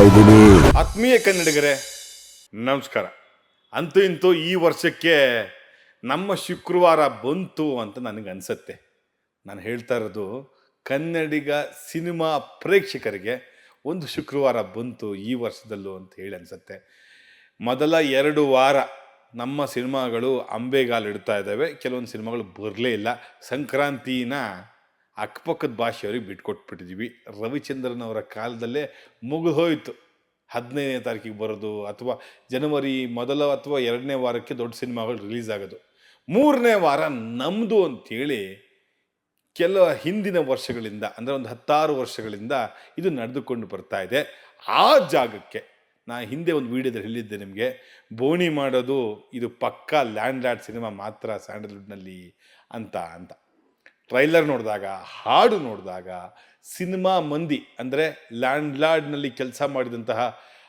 ಇದ್ದೀನಿ. ಆತ್ಮೀಯ ಕನ್ನಡಿಗರೇ, ನಮಸ್ಕಾರ. ಅಂತೂ ಇಂತೂ ಈ ವರ್ಷಕ್ಕೆ ನಮ್ಮ ಶುಕ್ರವಾರ ಬಂತು ಅಂತ ನನಗೆ ಅನಿಸುತ್ತೆ. ನಾನು ಹೇಳ್ತಾ ಇರೋದು, ಕನ್ನಡಿಗ ಸಿನಿಮಾ ಪ್ರೇಕ್ಷಕರಿಗೆ ಒಂದು ಶುಕ್ರವಾರ ಬಂತು ಈ ವರ್ಷದಲ್ಲೂ ಅಂತ ಹೇಳಿ ಅನಿಸುತ್ತೆ. ಮೊದಲ ಎರಡು ವಾರ ನಮ್ಮ ಸಿನಿಮಾಗಳು ಅಂಬೆಗಾಲು ಇಡ್ತಾ ಇದ್ದಾವೆ. ಕೆಲವೊಂದು ಸಿನಿಮಾಗಳು ಬರಲೇ ಇಲ್ಲ. ಸಂಕ್ರಾಂತಿನ ಅಕ್ಕಪಕ್ಕದ ಭಾಷೆಯವ್ರಿಗೆ ಬಿಟ್ಕೊಟ್ಬಿಟ್ಟಿದ್ದೀವಿ ರವಿಚಂದ್ರನ್ ಅವರ ಕಾಲದಲ್ಲೇ ಮುಗಿದೋಯ್ತು ಹದಿನೈದನೇ ತಾರೀಕಿಗೆ ಬರೋದು ಅಥವಾ ಜನವರಿ ಮೊದಲ ಅಥವಾ ಎರಡನೇ ವಾರಕ್ಕೆ ದೊಡ್ಡ ಸಿನಿಮಾಗಳು ರಿಲೀಸ್ ಆಗೋದು. ಮೂರನೇ ವಾರ ನಮ್ಮದು ಅಂತೇಳಿ ಕೆಲ ಹಿಂದಿನ ವರ್ಷಗಳಿಂದ, ಅಂದರೆ ಒಂದು ಹತ್ತಾರು ವರ್ಷಗಳಿಂದ ಇದು ನಡೆದುಕೊಂಡು ಬರ್ತಾ ಇದೆ. ಆ ಜಾಗಕ್ಕೆ ನಾ ಹಿಂದೆ ಒಂದು ವೀಡಿಯೋದಲ್ಲಿ ಹೇಳಿದ್ದೆ ನಿಮಗೆ, ಬೋಣಿ ಮಾಡೋದು ಇದು ಪಕ್ಕಾ ಲ್ಯಾಂಡ್ ಲ್ಯಾಡ್ ಸಿನಿಮಾ ಮಾತ್ರ ಸ್ಯಾಂಡಲ್ವುಡ್ನಲ್ಲಿ ಅಂತ ಅಂತ. ಟ್ರೈಲರ್ ನೋಡಿದಾಗ, ಹಾಡು ನೋಡಿದಾಗ ಸಿನಿಮಾ ಮಂದಿ, ಅಂದರೆ ಲ್ಯಾಂಡ್ ಲ್ಯಾಡ್ನಲ್ಲಿ ಕೆಲಸ ಮಾಡಿದಂತಹ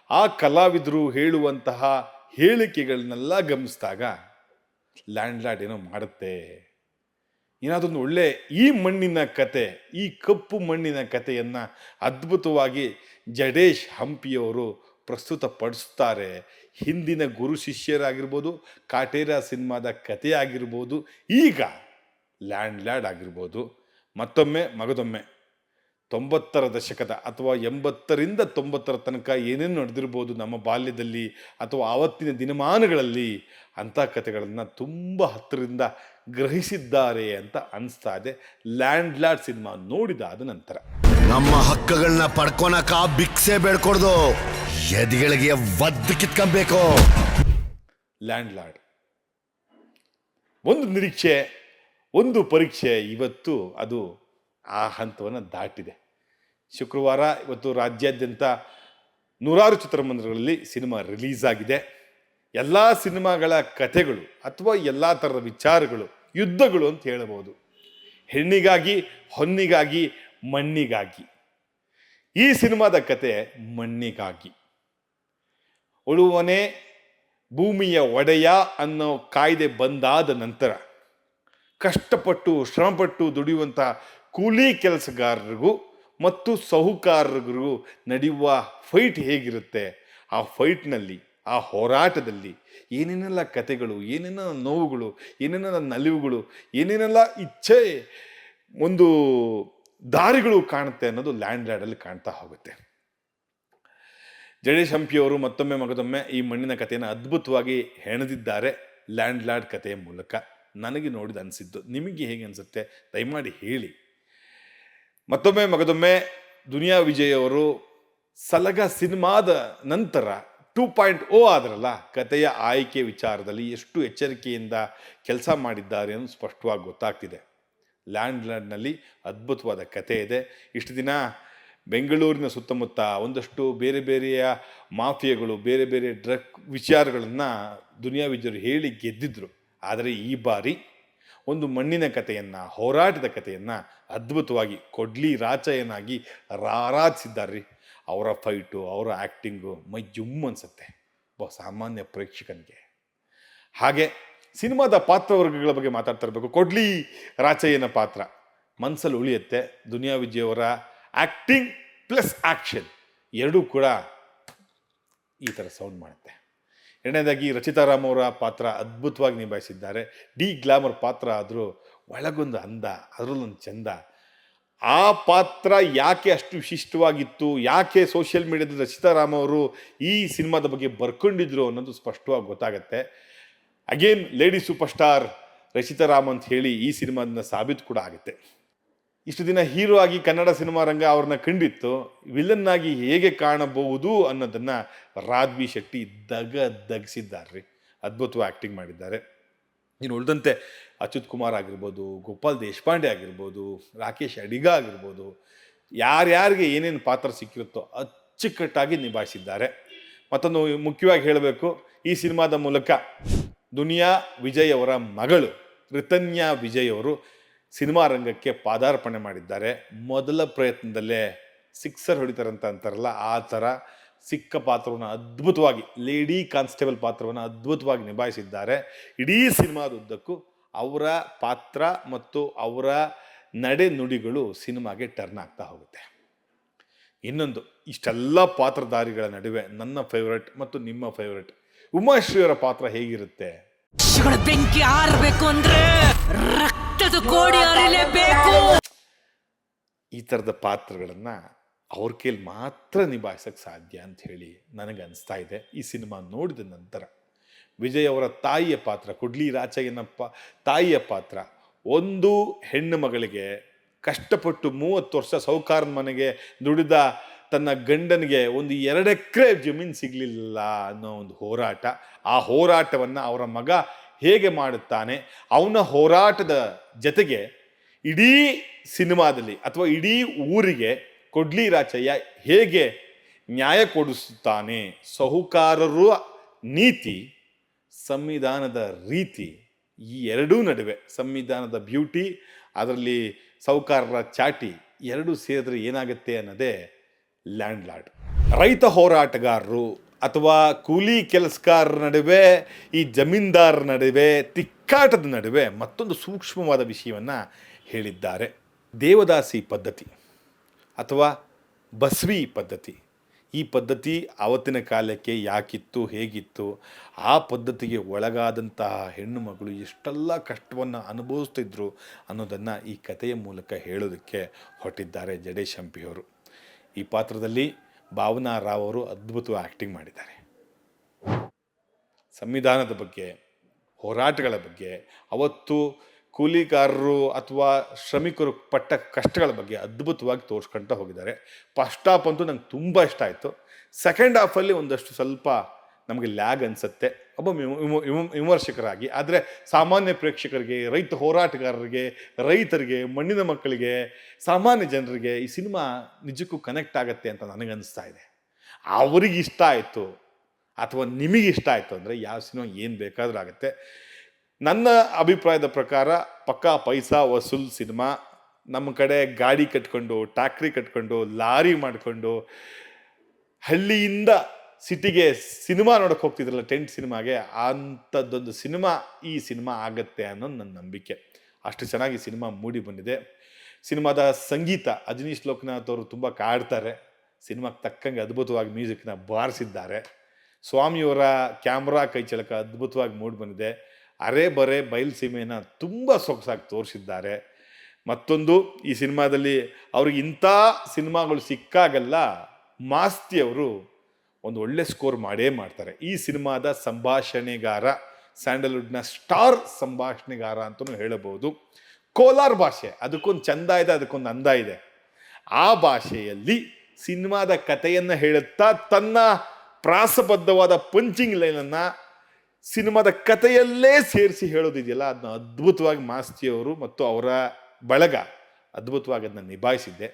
ಆ ಕಲಾವಿದರು ಹೇಳುವಂತಹ ಹೇಳಿಕೆಗಳನ್ನೆಲ್ಲ ಗಮನಿಸಿದಾಗ ಲ್ಯಾಂಡ್ ಲ್ಯಾಡ್ ಏನೋ ಮಾಡುತ್ತೆ. ಏನಾದೊಂದು ಒಳ್ಳೆ ಈ ಮಣ್ಣಿನ ಕತೆ, ಈ ಕಪ್ಪು ಮಣ್ಣಿನ ಕಥೆಯನ್ನು ಅದ್ಭುತವಾಗಿ ಜಡೇಶ್ ಹಂಪಿಯವರು ಪ್ರಸ್ತುತಪಡಿಸ್ತಾರೆ. ಹಿಂದಿನ ಗುರು ಶಿಷ್ಯರಾಗಿರ್ಬೋದು, ಕಾಟೇರ ಸಿನಿಮಾದ ಕತೆ ಆಗಿರ್ಬೋದು ಈಗ ಲ್ಯಾಂಡ್ ಲ್ಯಾಡ್ ಆಗಿರ್ಬೋದು. ಮತ್ತೊಮ್ಮೆ, ಮಗದೊಮ್ಮೆ. ತೊಂಬತ್ತರ ದಶಕದ ಅಥವಾ ಎಂಬತ್ತರಿಂದ ತೊಂಬತ್ತರ ತನಕ ಏನೇನು ನಡೆದಿರ್ಬೋದು ನಮ್ಮ ಬಾಲ್ಯದಲ್ಲಿ ಅಥವಾ ಆವತ್ತಿನ ದಿನಮಾನಗಳಲ್ಲಿ ಅಂಥ ಕಥೆಗಳನ್ನು ತುಂಬ ಹತ್ತಿರದಿಂದ ಗ್ರಹಿಸಿದ್ದಾರೆ ಅಂತ ಅನಿಸ್ತಾ ಇದೆ. ಲ್ಯಾಂಡ್ ಲ್ಯಾಡ್ ಸಿನಿಮಾ ನೋಡಿದಾದ ನಂತರ. ನಮ್ಮ ಹಕ್ಕುಗಳನ್ನ ಪಡ್ಕೊನಕ ಭಿಕ್ಷೆ ಬೇಡ್ಕೊಡ್ದು ಎದಿಗಳಿಗೆ ಒದ್ದು ಕಿತ್ಕೊಬೇಕು. ಲ್ಯಾಂಡ್ ಲಾರ್ಡ್ ಒಂದು ನಿರೀಕ್ಷೆ, ಒಂದು ಪರೀಕ್ಷೆ, ಇವತ್ತು ಅದು ಆ ಹಂತವನ್ನು ದಾಟಿದೆ. ಶುಕ್ರವಾರ ಇವತ್ತು ರಾಜ್ಯಾದ್ಯಂತ ನೂರಾರು ಚಿತ್ರಮಂದಿರಗಳಲ್ಲಿ ಸಿನಿಮಾ ರಿಲೀಸ್ ಆಗಿದೆ. ಎಲ್ಲ ಸಿನಿಮಾಗಳ ಕಥೆಗಳು ಅಥವಾ ಎಲ್ಲ ಥರದ ವಿಚಾರಗಳು, ಯುದ್ಧಗಳು ಅಂತ ಹೇಳಬಹುದು. ಹೆಣ್ಣಿಗಾಗಿ, ಹೊನ್ನಿಗಾಗಿ ಮಣ್ಣಿಗಾಗಿ. ಈ ಸಿನಿಮಾದ ಕತೆ ಮಣ್ಣಿಗಾಗಿ. ಉಳುವನೇ ಭೂಮಿಯ ಒಡೆಯ ಅನ್ನೋ ಕಾಯ್ದೆ ಬಂದಾದ ನಂತರ ಕಷ್ಟಪಟ್ಟು, ಶ್ರಮಪಟ್ಟು ದುಡಿಯುವಂಥ ಕೂಲಿ ಕೆಲಸಗಾರರಿಗೂ ಮತ್ತು ಸಾಹುಕಾರರಿಗೂ ನಡೆಯುವ ಫೈಟ್ ಹೇಗಿರುತ್ತೆ? ಆ ಫೈಟ್ನಲ್ಲಿ, ಆ ಹೋರಾಟದಲ್ಲಿ ಏನೇನೆಲ್ಲ ಕತೆಗಳು, ಏನೇನೆಲ್ಲ ನೋವುಗಳು, ಏನೇನೆಲ್ಲ ನಲಿವುಗಳು, ಏನೇನೆಲ್ಲ ಇಚ್ಛೆ, ಒಂದು ದಾರಿಗಳು ಕಾಣುತ್ತೆ ಅನ್ನೋದು ಲ್ಯಾಂಡ್ ಲ್ಯಾಡಲ್ಲಿ ಕಾಣ್ತಾ ಹೋಗುತ್ತೆ. ಜಡೇಶ್ ಹಂಪಿಯವರು ಮತ್ತೊಮ್ಮೆ ಮಗದೊಮ್ಮೆ ಈ ಮಣ್ಣಿನ ಕಥೆಯನ್ನು ಅದ್ಭುತವಾಗಿ ಹೆಣೆದಿದ್ದಾರೆ ಲ್ಯಾಂಡ್ ಲಾರ್ಡ್ ಕಥೆಯ ಮೂಲಕ. ನನಗೆ ನೋಡಿದ ಅನಿಸಿದ್ದು, ನಿಮಗೆ ಹೇಗೆ ಅನಿಸುತ್ತೆ ದಯಮಾಡಿ ಹೇಳಿ. ಮತ್ತೊಮ್ಮೆ ಮಗದೊಮ್ಮೆ ದುನಿಯಾ ವಿಜಯ್ ಅವರು ಸಲಗ ಸಿನಿಮಾದ ನಂತರ ಟೂ ಪಾಯಿಂಟ್ ಓ ಆದ್ರಲ್ಲ, ಕಥೆಯ ಆಯ್ಕೆ ವಿಚಾರದಲ್ಲಿ ಎಷ್ಟು ಎಚ್ಚರಿಕೆಯಿಂದ ಕೆಲಸ ಮಾಡಿದ್ದಾರೆ ಅನ್ನೋದು ಸ್ಪಷ್ಟವಾಗಿ ಗೊತ್ತಾಗ್ತಿದೆ. ಲ್ಯಾಂಡ್ ಲ್ಯಾಂಡ್ನಲ್ಲಿ ಅದ್ಭುತವಾದ ಕತೆ ಇದೆ. ಇಷ್ಟು ದಿನ ಬೆಂಗಳೂರಿನ ಸುತ್ತಮುತ್ತ ಒಂದಷ್ಟು ಬೇರೆ ಬೇರೆಯ ಮಾಫಿಯಾಗಳು, ಬೇರೆ ಬೇರೆ ಡ್ರಗ್ ವಿಚಾರಗಳನ್ನು ದುನಿಯಾ ವಿಜಯರು ಹೇಳಿ ಗೆದ್ದಿದ್ರು. ಆದರೆ ಈ ಬಾರಿ ಒಂದು ಮಣ್ಣಿನ ಕಥೆಯನ್ನು, ಹೋರಾಟದ ಕಥೆಯನ್ನು ಅದ್ಭುತವಾಗಿ ಕೊಡ್ಲಿ ರಾಚಯನಾಗಿ ರಾರಾಜಿಸಿದ್ದಾರೆ ಅವರ ಫೈಟು, ಅವರ ಆ್ಯಕ್ಟಿಂಗು ಮೈ ಜುಮ್ ಅನಿಸುತ್ತೆ ಬಹು ಸಾಮಾನ್ಯ ಪ್ರೇಕ್ಷಕನಿಗೆ. ಹಾಗೆ ಸಿನಿಮಾದ ಪಾತ್ರವರ್ಗಗಳ ಬಗ್ಗೆ ಮಾತಾಡ್ತಾ ಇರಬೇಕು. ಕೊಡ್ಲಿ ರಾಚಯ್ಯನ ಪಾತ್ರ. ಮನಸ್ಸಲ್ಲಿ ಉಳಿಯುತ್ತೆ. ದುನಿಯಾ ವಿಜಯ್ ಅವರ ಆ್ಯಕ್ಟಿಂಗ್ ಪ್ಲಸ್ ಆ್ಯಕ್ಷನ್ ಎರಡೂ ಕೂಡ ಈ ಥರ ಸೌಂಡ್ ಮಾಡುತ್ತೆ. ಎರಡನೇದಾಗಿ ರಚಿತಾ ರಾಮ್ ಅವರ ಪಾತ್ರ ಅದ್ಭುತವಾಗಿ ನಿಭಾಯಿಸಿದ್ದಾರೆ. ಡಿ ಗ್ಲಾಮರ್ ಪಾತ್ರ ಆದರೂ ಒಳಗೊಂದು ಅಂದ, ಅದರಲ್ಲೊಂದು ಚಂದ. ಆ ಪಾತ್ರ ಯಾಕೆ ಅಷ್ಟು ವಿಶಿಷ್ಟವಾಗಿತ್ತು? ಯಾಕೆ ಸೋಷಿಯಲ್ ಮೀಡಿಯಾದಲ್ಲಿ ರಚಿತಾ ರಾಮ್ ಅವರು ಈ ಸಿನಿಮಾದ ಬಗ್ಗೆ ಬರ್ಕೊಂಡಿದ್ರು ಅನ್ನೋದು ಸ್ಪಷ್ಟವಾಗಿ ಗೊತ್ತಾಗತ್ತೆ. Again lady super star Rachita Ram ಅಂತ ಹೇಳಿ ಈ ಸಿನಿಮಾದನ್ನ ಸಾಬೀತು ಕೂಡ ಆಗುತ್ತೆ. ಇಷ್ಟು ದಿನ ಹೀರೋ ಆಗಿ ಕನ್ನಡ ಸಿನಿಮಾ ರಂಗ ಅವ್ರನ್ನ ಕಂಡಿತ್ತು. ವಿಲನ್ ಆಗಿ ಹೇಗೆ ಕಾಣಬಹುದು ಅನ್ನೋದನ್ನ ರಾಧ್ವಿ ಶೆಟ್ಟಿ ದಗ ದಗ್ಸಿದ್ದಾರೆ ಅದ್ಭುತವಾಗಿ ಆ್ಯಕ್ಟಿಂಗ್ ಮಾಡಿದ್ದಾರೆ. ಇನ್ನು ಉಳಿದಂತೆ ಅಚ್ಯುತ್ ಕುಮಾರ್ ಆಗಿರ್ಬೋದು, ಗೋಪಾಲ್ ದೇಶಪಾಂಡೆ ಆಗಿರ್ಬೋದು, ರಾಕೇಶ್ ಅಡಿಗ ಆಗಿರ್ಬೋದು, ಯಾರ್ಯಾರಿಗೆ ಏನೇನು ಪಾತ್ರ ಸಿಕ್ಕಿರುತ್ತೋ ಅಚ್ಚುಕಟ್ಟಾಗಿ ನಿಭಾಯಿಸಿದ್ದಾರೆ. ಮತ್ತೊಂದು ಮುಖ್ಯವಾಗಿ ಹೇಳಬೇಕು, ಈ ಸಿನಿಮಾದ ಮೂಲಕ ದುನಿಯಾ ವಿಜಯ್ ಅವರ ಮಗಳು ರಿತನ್ಯಾ ವಿಜಯ್ ಅವರು ಸಿನಿಮಾ ರಂಗಕ್ಕೆ ಪಾದಾರ್ಪಣೆ ಮಾಡಿದ್ದಾರೆ. ಮೊದಲ ಪ್ರಯತ್ನದಲ್ಲೇ ಸಿಕ್ಸರ್ ಹೊಡಿತಾರಂತ ಅಂತಾರಲ್ಲ, ಆ ಥರ ಸಿಕ್ಕ ಪಾತ್ರವನ್ನು ಅದ್ಭುತವಾಗಿ, ಲೇಡಿ ಕಾನ್ಸ್ಟೇಬಲ್ ಪಾತ್ರವನ್ನು ಅದ್ಭುತವಾಗಿ ನಿಭಾಯಿಸಿದ್ದಾರೆ. ಇಡೀ ಸಿನಿಮಾದ ಉದ್ದಕ್ಕೂ ಅವರ ಪಾತ್ರ ಮತ್ತು ಅವರ ನಡೆ ನುಡಿಗಳು ಸಿನಿಮಾಗೆ ಟರ್ನ್ ಆಗ್ತಾ ಹೋಗುತ್ತೆ. ಇನ್ನೊಂದು, ಇಷ್ಟೆಲ್ಲ ಪಾತ್ರಧಾರಿಗಳ ನಡುವೆ ನನ್ನ ಫೇವ್ರೆಟ್ ಮತ್ತು ನಿಮ್ಮ ಫೇವ್ರೆಟ್ ಉಮಾಶ್ರೀಯವರ ಪಾತ್ರ ಹೇಗಿರುತ್ತೆ? ಬೆಂಕಿ ಆರ್ಬೇಕು ಅಂದ್ರೆ ರಕ್ತದ ಕೋಡಿ ಅರಿಲೇಬೇಕು. ಈ ಥರದ ಪಾತ್ರಗಳನ್ನು ಅವ್ರ ಕೈಲಿ ಮಾತ್ರ ನಿಭಾಯಿಸಕ್ಕೆ ಸಾಧ್ಯ ಅಂತ ಹೇಳಿ ನನಗೆ ಅನಿಸ್ತಾ ಇದೆ. ಈ ಸಿನಿಮಾ ನೋಡಿದ ನಂತರ ವಿಜಯ್ ಅವರ ತಾಯಿಯ ಪಾತ್ರ, ಕುಡ್ಲಿ ರಾಚಯ್ಯನಪ್ಪ ತಾಯಿಯ ಪಾತ್ರ, ಒಂದು ಹೆಣ್ಣು ಮಗಳಿಗೆ ಕಷ್ಟಪಟ್ಟು ಮೂವತ್ತು ವರ್ಷ ಸೌಕಾರನ ಮನೆಗೆ ದುಡಿದ ತನ್ನ ಗಂಡನಿಗೆ ಒಂದು ಎರಡು ಎಕರೆ ಜಮೀನು ಸಿಗಲಿಲ್ಲ ಅನ್ನೋ ಒಂದು ಹೋರಾಟ. ಆ ಹೋರಾಟವನ್ನು ಅವರ ಮಗ ಹೇಗೆ ಮಾಡುತ್ತಾನೆ? ಅವನ ಹೋರಾಟದ ಜೊತೆಗೆ ಇಡೀ ಸಿನಿಮಾದಲ್ಲಿ ಅಥವಾ ಇಡೀ ಊರಿಗೆ ಕೊಡ್ಲಿ ರಾಚಯ್ಯ ಹೇಗೆ ನ್ಯಾಯ ಕೊಡಿಸುತ್ತಾನೆ? ಸಹುಕಾರರು ನೀತಿ, ಸಂವಿಧಾನದ ರೀತಿ ಈ ಎರಡೂ ನಡುವೆ. ಸಂವಿಧಾನದ ಬ್ಯೂಟಿ, ಅದರಲ್ಲಿ ಸೌಕಾರರ ಚಾಟಿ ಎರಡೂ ಸೇರಿದ್ರೆ ಏನಾಗುತ್ತೆ ಅನ್ನೋದೇ ಲ್ಯಾಂಡ್ ಲಾರ್ಡ್ ರೈತ ಹೋರಾಟಗಾರರು ಅಥವಾ ಕೂಲಿ ಕೆಲಸಗಾರರ ನಡುವೆ, ಈ ಜಮೀನ್ದಾರರ ನಡುವೆ, ತಿಕ್ಕಾಟದ ನಡುವೆ ಮತ್ತೊಂದು ಸೂಕ್ಷ್ಮವಾದ ವಿಷಯವನ್ನು ಹೇಳಿದ್ದಾರೆ. ದೇವದಾಸಿ ಪದ್ಧತಿ ಅಥವಾ ಬಸವಿ ಪದ್ಧತಿ. ಈ ಪದ್ಧತಿ ಆವತ್ತಿನ ಕಾಲಕ್ಕೆ ಯಾಕಿತ್ತು, ಹೇಗಿತ್ತು, ಆ ಪದ್ಧತಿಗೆ ಒಳಗಾದಂತಹ ಹೆಣ್ಣು ಮಗಳು ಎಷ್ಟೆಲ್ಲ ಕಷ್ಟವನ್ನು ಅನುಭವಿಸ್ತಿದ್ರು ಅನ್ನೋದನ್ನು ಈ ಕಥೆಯ ಮೂಲಕ ಹೇಳೋದಕ್ಕೆ ಹೊರಟಿದ್ದಾರೆ ಜಡೇಶ್ ಹಂಪಿಯವರು ಈ ಪಾತ್ರದಲ್ಲಿ ಭಾವನಾ ರಾವ್ ಅವರು ಅದ್ಭುತವಾಗಿ ಆ್ಯಕ್ಟಿಂಗ್ ಮಾಡಿದ್ದಾರೆ. ಸಂವಿಧಾನದ ಬಗ್ಗೆ, ಹೋರಾಟಗಳ ಬಗ್ಗೆ, ಅವತ್ತು ಕೂಲಿಗಾರರು ಅಥವಾ ಶ್ರಮಿಕರು ಪಟ್ಟ ಕಷ್ಟಗಳ ಬಗ್ಗೆ ಅದ್ಭುತವಾಗಿ ತೋರಿಸ್ಕೊಂತ ಹೋಗಿದ್ದಾರೆ. ಫಸ್ಟ್ ಹಾಫ್ ಅಂತೂ ನಂಗೆ ತುಂಬ ಇಷ್ಟ ಆಯಿತು. ಸೆಕೆಂಡ್ ಹಾಫಲ್ಲಿ ಒಂದಷ್ಟು ಸ್ವಲ್ಪ ನಮಗೆ ಲ್ಯಾಗ್ ಅನಿಸುತ್ತೆ. ಒಬ್ಬ ವಿಮ- ವಿಮ- ವಿಮ- ವಿಮರ್ಶಕರಾಗಿ. ಆದರೆ ಸಾಮಾನ್ಯ ಪ್ರೇಕ್ಷಕರಿಗೆ, ರೈತ ಹೋರಾಟಗಾರರಿಗೆ, ರೈತರಿಗೆ, ಮಣ್ಣಿನ ಮಕ್ಕಳಿಗೆ, ಸಾಮಾನ್ಯ ಜನರಿಗೆ ಈ ಸಿನಿಮಾ ನಿಜಕ್ಕೂ ಕನೆಕ್ಟ್ ಆಗುತ್ತೆ ಅಂತ ನನಗೆ ಅನಿಸ್ತಾ ಇದೆ. ಅವರಿಗೆ ಇಷ್ಟ ಆಯಿತು ಅಥವಾ ನಿಮಗೆ ಇಷ್ಟ ಆಯಿತು ಅಂದರೆ ಯಾವ ಸಿನಿಮಾ ಏನು ಬೇಕಾದರೂ ಆಗುತ್ತೆ. ನನ್ನ ಅಭಿಪ್ರಾಯದ ಪ್ರಕಾರ ಪಕ್ಕಾ ಪೈಸಾ ವಸೂಲ್ ಸಿನಿಮಾ, ನಮ್ಮ ಕಡೆ ಗಾಡಿ ಕಟ್ಕೊಂಡು ಟ್ಯಾಕ್ರಿ ಕಟ್ಕೊಂಡು, ಲಾರಿ ಮಾಡಿಕೊಂಡು, ಹಳ್ಳಿಯಿಂದ ಸಿಟಿಗೆ ಸಿನಿಮಾ ನೋಡಕ್ಕೆ ಹೋಗ್ತಿದ್ರಲ್ಲ, ಟೆಂಟ್ ಸಿನಿಮಾಗೆ, ಅಂಥದ್ದೊಂದು ಸಿನಿಮಾ ಈ ಸಿನಿಮಾ ಆಗತ್ತೆ ಅನ್ನೋದು ನನ್ನ ನಂಬಿಕೆ. ಅಷ್ಟು ಚೆನ್ನಾಗಿ ಸಿನಿಮಾ ಮೂಡಿ ಬಂದಿದೆ. ಸಿನಿಮಾದ ಸಂಗೀತ, ಅಜನೀಶ್ ಲೋಕನಾಥ್ ಅವರು ತುಂಬ ಕಾಡ್ತಾರೆ. ಸಿನಿಮಾಕ್ಕೆ ತಕ್ಕಂಗೆ ಅದ್ಭುತವಾಗಿ ಮ್ಯೂಸಿಕ್ನ ಬಾರಿಸಿದ್ದಾರೆ. ಸ್ವಾಮಿಯವರ ಕ್ಯಾಮ್ರಾ ಕೈಚಳಕ ಅದ್ಭುತವಾಗಿ ಮೂಡಿ ಬಂದಿದೆ. ಅರೆ ಬರೆ ಬಯಲು ಸೀಮೆಯನ್ನು ತುಂಬ ಸೊಗಸಾಗಿ ತೋರಿಸಿದ್ದಾರೆ. ಮತ್ತೊಂದು, ಈ ಸಿನಿಮಾದಲ್ಲಿ ಅವ್ರಿಗೆ ಇಂಥ ಸಿನಿಮಾಗಳು ಸಿಕ್ಕಾಗಲ್ಲ ಮಾಸ್ತಿ ಅವರು ಒಂದು ಒಳ್ಳೆ ಸ್ಕೋರ್ ಮಾಡೇ ಮಾಡ್ತಾರೆ. ಈ ಸಿನಿಮಾದ ಸಂಭಾಷಣೆಗಾರ, ಸ್ಯಾಂಡಲ್ವುಡ್ನ ಸ್ಟಾರ್ ಸಂಭಾಷಣೆಗಾರ ಅಂತಲೂ ಹೇಳಬಹುದು. ಕೋಲಾರ ಭಾಷೆ, ಅದಕ್ಕೊಂದು ಚಂದ ಇದೆ, ಅದಕ್ಕೊಂದು ಅಂದ ಇದೆ. ಆ ಭಾಷೆಯಲ್ಲಿ ಸಿನಿಮಾದ ಕಥೆಯನ್ನು ಹೇಳುತ್ತಾ ತನ್ನ ಪ್ರಾಸಬದ್ಧವಾದ ಪಂಚಿಂಗ್ ಲೈನನ್ನು ಸಿನಿಮಾದ ಕಥೆಯಲ್ಲೇ ಸೇರಿಸಿ ಹೇಳೋದಿದೆಯಲ್ಲ ಅದನ್ನ ಅದ್ಭುತವಾಗಿ ಮಾಸ್ತಿಯವರು ಮತ್ತು ಅವರ ಬಳಗ ಅದ್ಭುತವಾಗಿ ಅದನ್ನ ನಿಭಾಯಿಸಿದ್ದೆ.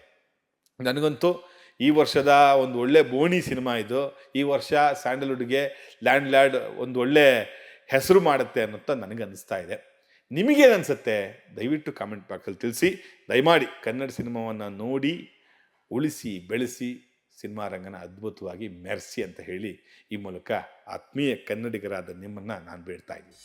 ನನಗಂತೂ ಈ ವರ್ಷದ ಒಂದು ಒಳ್ಳೆ ಬೋಣಿ ಸಿನಿಮಾ ಇದು. ಈ ವರ್ಷ ಸ್ಯಾಂಡಲ್ವುಡ್ಗೆ ಲ್ಯಾಂಡ್ ಲ್ಯಾಡ್ ಒಂದು ಒಳ್ಳೆ ಹೆಸರು ಮಾಡುತ್ತೆ ಅನ್ನೋಂತ ನನಗೆ ಅನಿಸ್ತಾ ಇದೆ. ನಿಮಗೇನು ಅನಿಸುತ್ತೆ ದಯವಿಟ್ಟು ಕಾಮೆಂಟ್ ಬಾಕ್ಸಲ್ಲಿ ತಿಳಿಸಿ. ದಯಮಾಡಿ ಕನ್ನಡ ಸಿನಿಮಾವನ್ನು ನೋಡಿ, ಉಳಿಸಿ, ಬೆಳೆಸಿ, ಸಿನಿಮಾ ರಂಗನ ಅದ್ಭುತವಾಗಿ ಮೆರೆಸಿ ಅಂತ ಹೇಳಿ ಈ ಮೂಲಕ ಆತ್ಮೀಯ ಕನ್ನಡಿಗರಾದ ನಿಮ್ಮನ್ನು ನಾನು ಬೇಡ್ತಾ ಇದ್ದೀನಿ.